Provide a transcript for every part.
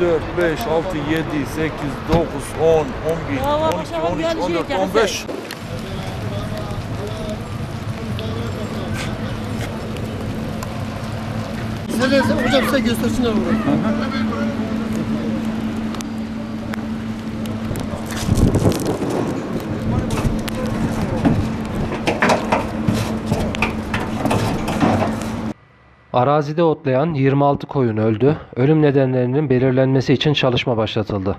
4, 5, 6, 7, 8, 9, 10, 11, Bravo, 12, maşallah, 13, geldi 14, geldi. 15. Size hocam size göstersinler orayı. Arazide otlayan 26 koyun öldü. Ölüm nedenlerinin belirlenmesi için çalışma başlatıldı.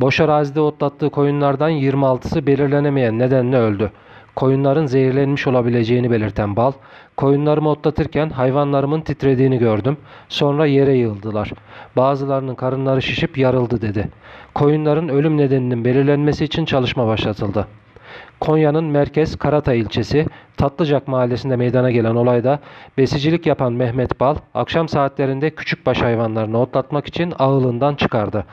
Boş arazide otlattığı koyunlardan 26'sı belirlenemeyen nedenle öldü. Koyunların zehirlenmiş olabileceğini belirten bal, koyunlarımı otlatırken hayvanlarımın titrediğini gördüm. Sonra yere yığıldılar. Bazılarının karınları şişip yarıldı dedi. Koyunların ölüm nedeninin belirlenmesi için çalışma başlatıldı. Konya'nın merkez Karatay ilçesi Tatlıcak mahallesinde meydana gelen olayda besicilik yapan Mehmet Bal akşam saatlerinde küçükbaş hayvanlarını otlatmak için ağılından çıkardı.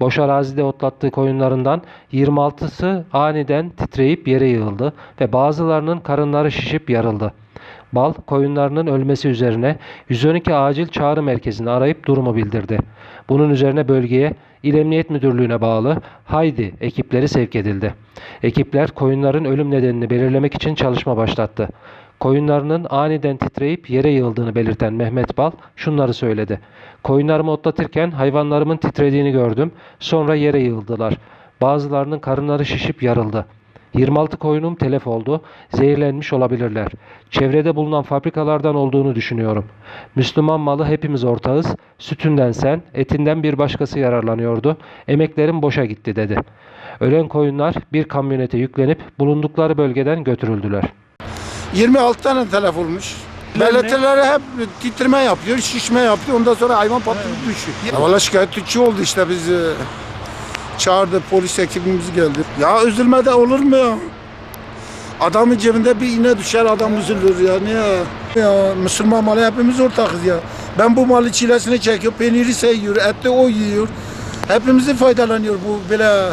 Boş arazide otlattığı koyunlarından 26'sı aniden titreyip yere yığıldı ve bazılarının karınları şişip yarıldı. Bal koyunlarının ölmesi üzerine 112 acil çağrı merkezini arayıp durumu bildirdi. Bunun üzerine bölgeye İl Emniyet Müdürlüğü'ne bağlı Haydi ekipleri sevk edildi. Ekipler koyunların ölüm nedenini belirlemek için çalışma başlattı. Koyunlarının aniden titreyip yere yığıldığını belirten Mehmet Bal şunları söyledi. Koyunlarımı otlatırken hayvanlarımın titrediğini gördüm. Sonra yere yığıldılar. Bazılarının karınları şişip yarıldı. 26 koyunum telef oldu. Zehirlenmiş olabilirler. Çevrede bulunan fabrikalardan olduğunu düşünüyorum. Müslüman malı hepimiz ortağız. Sütünden sen, etinden bir başkası yararlanıyordu. Emeklerim boşa gitti dedi. Ölen koyunlar bir kamyonete yüklenip bulundukları bölgeden götürüldüler. 26 tane telef olmuş. Belediyeleri hep titreme yapıyor, şişme yapıyor. Ondan sonra hayvan patlayıp düşüyor. Valla şikayetçi oldu işte biz e, çağırdı polis ekibimiz geldi. Ya üzülme de olur mu ya? Adamın cebinde bir iğne düşer adam üzülür ya. Niye? Ya Müslüman malı hepimiz ortakız ya. Ben bu malı çilesini çekiyor, peyniri seviyor, eti o yiyor. Hepimizi faydalanıyor bu böyle